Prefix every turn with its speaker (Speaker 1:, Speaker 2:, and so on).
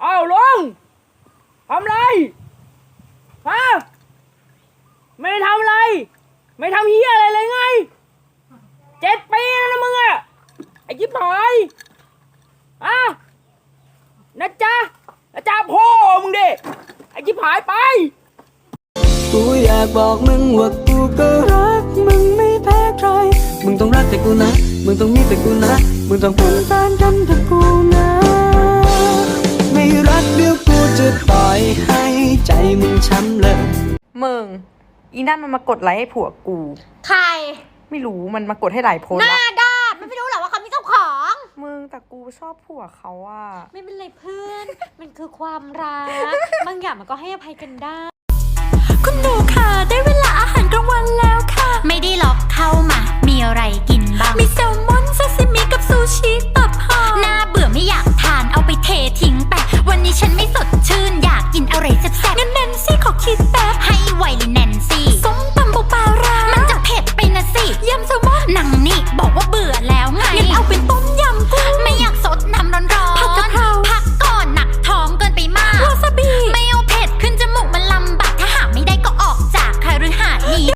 Speaker 1: เอาลงทำไรฮะไม่ได้ทำอะไร ไม่ทำเฮียอะไรเลยไงเจ็ดปีแล้วนะมึงอะไอ้จิ๊บหายอะนะจ๊ะนะจ๊ะพ่อมึงดิไอ้จิ๊บหายไป
Speaker 2: กูอยากบอกมึงว่ากูก็รักมึงไม่แพ้ใคร มึงต้องรักแต่กูนะ มึงต้องมีแต่กูนะ มึงต้องเป็นแฟนกันแต่กูนะ ช้ำเลย
Speaker 3: มึงอีนั่นมันมากดไลค์ให้ผัวกู
Speaker 4: ใคร
Speaker 3: ไม่รู้มันมากดให้หลายโพส
Speaker 4: ห
Speaker 3: ต์
Speaker 4: น้า
Speaker 3: ละ
Speaker 4: ด้านมันไม่รู้หรอว่าเขามีเจ้าของ
Speaker 3: มึงแต่กูชอบผัวเขาอะ
Speaker 4: ไม่เป็นไรเพื่อน มันคือความรัก บางอย่างมันก็ให้อภัยกันได้
Speaker 5: คุณหนูค่ะ ได้เวลาอาหารกลางวันแล้วค่ะ
Speaker 6: ไม่ได้หรอกเข้ามา มีอะไรกิน